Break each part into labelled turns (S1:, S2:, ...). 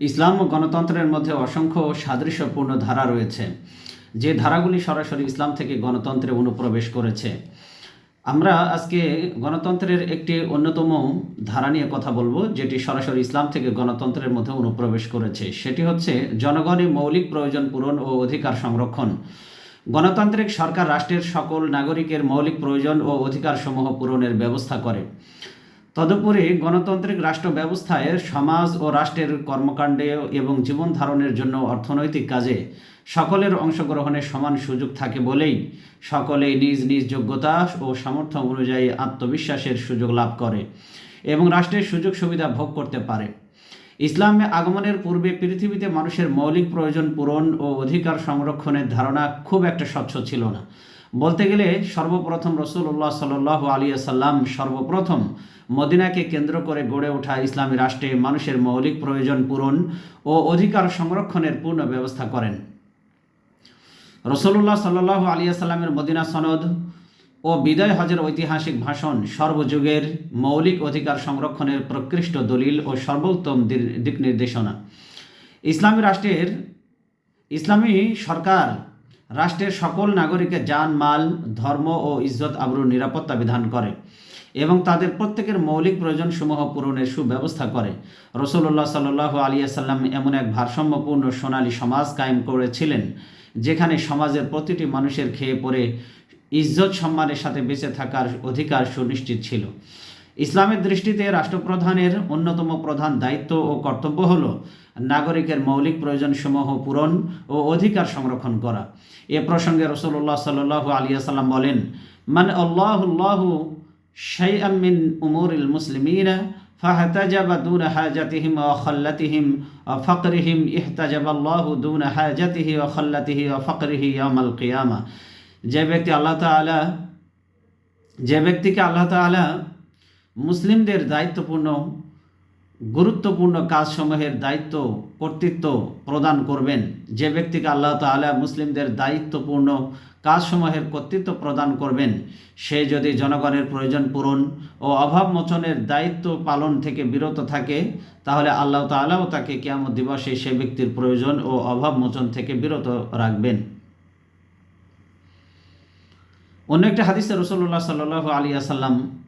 S1: ইসলাম ও গণতন্ত্রের মধ্যে অসংখ্য সাদৃশ্যপূর্ণ ধারা রয়েছে, যে ধারাগুলি সরাসরি ইসলাম থেকে গণতন্ত্রে অনুপ্রবেশ করেছে। আমরা আজকে গণতন্ত্রের একটি অন্যতম ধারা নিয়ে কথা বলব, যেটি সরাসরি ইসলাম থেকে গণতন্ত্রের মধ্যে অনুপ্রবেশ করেছে। সেটি হচ্ছে জনগণের মৌলিক প্রয়োজন পূরণ ও অধিকার সংরক্ষণ। গণতান্ত্রিক সরকার রাষ্ট্রের সকল নাগরিকের মৌলিক প্রয়োজন ও অধিকারসমূহ পূরণের ব্যবস্থা করে। তদুপরি গণতান্ত্রিক রাষ্ট্র ব্যবস্থায় সমাজ ও রাষ্ট্রের কর্মকাণ্ডে এবং জীবন ধারণের জন্য অর্থনৈতিক কাজে সকলের অংশগ্রহণের সমান সুযোগ থাকে বলেই সকলেই নিজ নিজ যোগ্যতা ও সামর্থ্য অনুযায়ী আত্মবিশ্বাসের সুযোগ লাভ করে এবং রাষ্ট্রের সুযোগ সুবিধা ভোগ করতে পারে। ইসলামে আগমনের পূর্বে পৃথিবীতে মানুষের মৌলিক প্রয়োজন পূরণ ও অধিকার সংরক্ষণের ধারণা খুব একটা স্বচ্ছ ছিল না। বলতে গেলে সর্বপ্রথম রসুল্লাহ সাল আলী সাল্লাম সর্বপ্রথম মদিনাকে কেন্দ্র করে গড়ে ওঠা ইসলামী রাষ্ট্রে মানুষের মৌলিক প্রয়োজন পূরণ ও অধিকার সংরক্ষণের পূর্ণ ব্যবস্থা করেন। রসুল্লাহ সাল্লাহ আলিয়া সাল্লামের মদিনা সনদ ও বিদায় হজের ঐতিহাসিক ভাষণ সর্বযুগের মৌলিক অধিকার সংরক্ষণের প্রকৃষ্ট দলিল ও সর্বোত্তম দিক নির্দেশনা। ইসলামী রাষ্ট্রের ইসলামী সরকার রাষ্ট্রের সকল নাগরিকের যান মাল, ধর্ম ও ইজ্জত আবরুর নিরাপত্তা বিধান করে এবং তাদের প্রত্যেকের মৌলিক প্রয়োজনসমূহ পূরণের সুব্যবস্থা করে। রসুল্লাহ সাল্লাহ আলিয়া সাল্লাম এমন এক ভারসাম্যপূর্ণ সোনালী সমাজ কায়েম করেছিলেন, যেখানে সমাজের প্রতিটি মানুষের খেয়ে পড়ে ইজ্জত সম্মানের সাথে বেঁচে থাকার অধিকার সুনিশ্চিত ছিল। ইসলামের দৃষ্টিতে রাষ্ট্রপ্রধানের অন্যতম প্রধান দায়িত্ব ও কর্তব্য হল নাগরিকের মৌলিক প্রয়োজনসমূহ পূরণ ও অধিকার সংরক্ষণ করা এ প্রসঙ্গে রসুল্লাহ সাল্লাহ আলিয়া সাল্লাম বলেন মানে আল্লাহুল্লাহু শাইআম মিন উমুরিল মুসলিমিনা فاحتجب دون حاجتهم وخلتهم وفقرهم احتجب الله دون حاجته وخلته وفقره يوم القيامة যে ব্যক্তি আল্লাহ তাআলা যে ব্যক্তিকে আল্লাহ তাআলা মুসলিমদের দায়িত্বপূর্ণ, গুরুত্বপূর্ণ কাজসমূহের দায়িত্ব, কর্তৃত্ব প্রদান করবেন। যে ব্যক্তিকে আল্লাহ তাআলা মুসলিমদের দায়িত্বপূর্ণ কাজসমূহের কর্তৃত্ব প্রদান করবেন, সে যদি জনগণের প্রয়োজন পূরণ ও অভাব মোচনের দায়িত্ব পালন থেকে বিরত থাকে, তাহলে আল্লাহ তাআলাও তাকে কেয়ামত দিবসে সে ব্যক্তির প্রয়োজন ও অভাব মোচন থেকে বিরত রাখবেন। অন্য একটি হাদিসে রসুল্লাহ সাল্ল আলী আসাল্লাম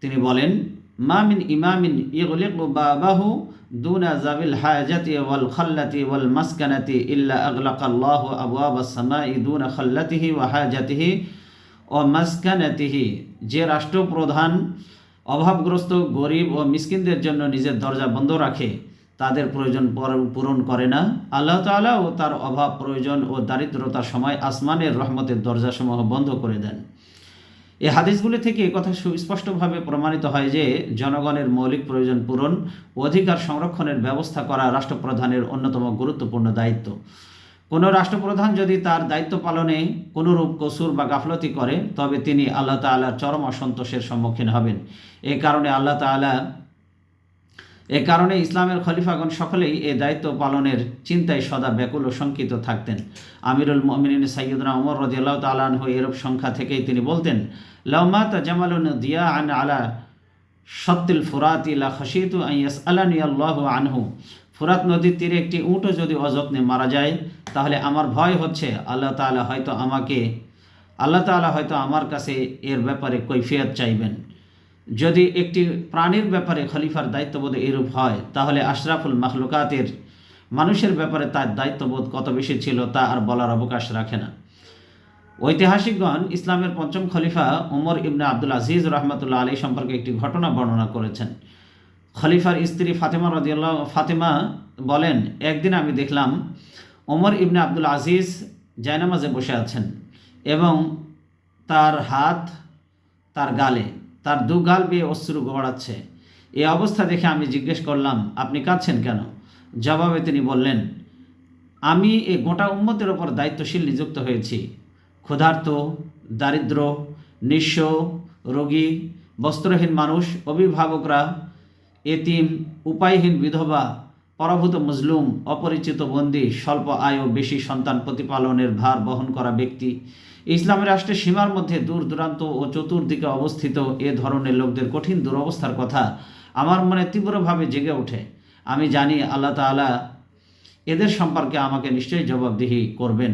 S1: তিনি বলেন মামিন ইমামিন ইগলিকু বাবাহু দুনা জাবিল হায়াজাতি ওয়াল খাল্লাতি ওয়াল মাসকানাতি ইল্লা আগলাকাল্লাহু আবওয়াব আস-সামাই দুনা খাল্লাতিহি ওয়া হায়াজাতিহি ও মাসকানাতিহি। যে রাষ্ট্রপ্রধান অভাবগ্রস্ত গরিব ও মিসকিনদের জন্য নিজের দরজা বন্ধ রাখে, তাদের প্রয়োজন পূরণ করে না। আল্লাহ তালাও তার অভাব, প্রয়োজন ও দারিদ্রতার সময় আসমানের রহমতের দরজাসমূহ বন্ধ করে দেন। এই হাদিসগুলি থেকে কথা সুস্পষ্টভাবে প্রমাণিত হয় যে, জনগণের মৌলিক প্রয়োজন পূরণ অধিকার সংরক্ষণের ব্যবস্থা করা রাষ্ট্রপ্রধানের অন্যতম গুরুত্বপূর্ণ দায়িত্ব। কোনো রাষ্ট্রপ্রধান যদি তার দায়িত্ব পালনে কোনোরূপ কসুর বা গাফলতি করে, তবে তিনি আল্লাহ তাল্লাহর চরম অসন্তোষের সম্মুখীন হবেন। এ কারণে আল্লাহ তালা এ কারণে ইসলামের খলিফাগণ সকলেই এ দায়িত্ব পালনের চিন্তায় সদা ব্যাকুল ও শঙ্কিত থাকতেন। আমিরুল মমিন সৈয়দনা ওমর রদিয়াল্লাহ তালাহ এরূপ সংখ্যা থেকেই তিনি বলতেন লৌমাত জামালুন দিয়া আন আলা সত্তিল ফুরাত ইলা খসিতু আইয়াস আলানি আল্লাহ আনহু। ফুরাত নদীর তীরে একটি উঁটও যদি অযত্নে মারা যায়, তাহলে আমার ভয় হচ্ছে। আল্লাহ তালা হয়তো আমাকে, আল্লাহ তালা হয়তো আমার কাছে এর ব্যাপারে কৈফিয়ত চাইবেন। যদি একটি প্রাণীর ব্যাপারে খলিফার দায়িত্ববোধ এরূপ হয়, তাহলে আশরাফুল মাখলুকাতের মানুষের ব্যাপারে তার দায়িত্ববোধ কত বেশি ছিল তা আর বলার অবকাশ রাখে না। ঐতিহাসিকগণ ইসলামের পঞ্চম খলিফা ওমর ইবনে আব্দুল আজিজ রহমতুল্লাহ আলী সম্পর্কে একটি ঘটনা বর্ণনা করেছেন। খলিফার স্ত্রী ফাতেমা রদিয়াল্লাহ ফাতেমা বলেন, একদিন আমি দেখলাম ওমর ইবনে আব্দুল আজিজ জায়নামাজে বসে আছেন এবং তার হাত, তার গালে তার দু গাল বেয়ে অশ্রু গড়াচ্ছে। এই অবস্থা দেখে আমি জিজ্ঞেস করলাম, আপনি কাঁদছেন কেন? জবাবে তিনি বললেন, আমি এ গোটা উম্মতের ওপর দায়িত্বশীল নিযুক্ত হয়েছি। ক্ষুধার্ত, দারিদ্র, নিঃস্ব, রোগী, বস্ত্রহীন মানুষ, অভিভাবকরা, এতিম, উপায়হীন বিধবা পরাভূত মুজলুম অপরিচিত বন্দী, স্বল্প আয় ও বেশি সন্তান প্রতিপালনের ভার বহন করা ব্যক্তি ইসলামের রাষ্ট্রের সীমার মধ্যে দূর দূরান্ত ও চতুর্দিকে অবস্থিত এ ধরনের লোকদের কঠিন দুরবস্থার কথা আমার মনে তীব্রভাবে জেগে ওঠে। আমি জানি আল্লাহ তালা এদের সম্পর্কে আমাকে নিশ্চয়ই জবাবদিহি করবেন।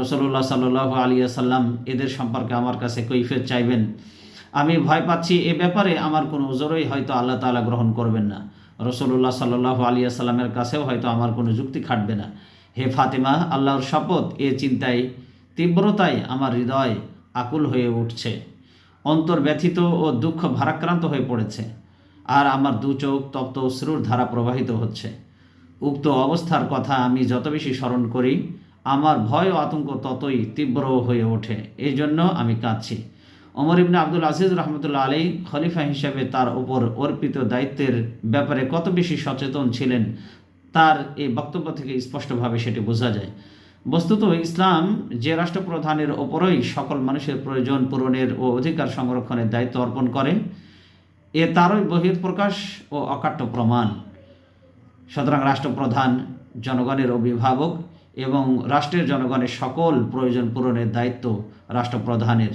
S1: রসল্লাহ সাল্লাহ আলিয়া এদের সম্পর্কে আমার কাছে কৈফিয়ত চাইবেন। আমি ভয় পাচ্ছি এ ব্যাপারে আমার কোনো ওজরই হয়তো আল্লাহ তাআলা গ্রহণ করবেন না। রসল্লাহ সাল্লাহ আলিয়া সাল্লামের কাছেও হয়তো আমার কোনো যুক্তি খাটবে না। হে ফাতেমা, আল্লাহর শপথ, এ চিন্তায়, তীব্রতায় আমার হৃদয় আকুল হয়ে উঠছে। অন্তর ব্যথিত ও দুঃখ ভারাক্রান্ত হয়ে পড়েছে। আর আমার দু চোখ তপ্ত অশ্রুর ধারা প্রবাহিত হচ্ছে। উক্ত অবস্থার কথা আমি যত বেশি স্মরণ করি, আমার ভয় ও আতঙ্ক ততই তীব্র হয়ে ওঠে। এই জন্য আমি কাঁদছি। ওমর ইবনে আব্দুল আজিজ রহমতুল্লাহ আলী খলিফা হিসেবে তার উপর অর্পিত দায়িত্বের ব্যাপারে কত বেশি সচেতন ছিলেন তার এই বক্তব্য থেকে স্পষ্টভাবে সেটি বোঝা যায়। বস্তুত ইসলাম যে রাষ্ট্রপ্রধানের ওপরই সকল মানুষের প্রয়োজন পূরণের ও অধিকার সংরক্ষণের দায়িত্ব অর্পণ করে, এ তারই বহিঃপ্রকাশ ও অকাট্য প্রমাণ। সুতরাং রাষ্ট্রপ্রধান, জনগণের অভিভাবক এবং রাষ্ট্রের জনগণের সকল প্রয়োজন পূরণের দায়িত্ব রাষ্ট্রপ্রধানের।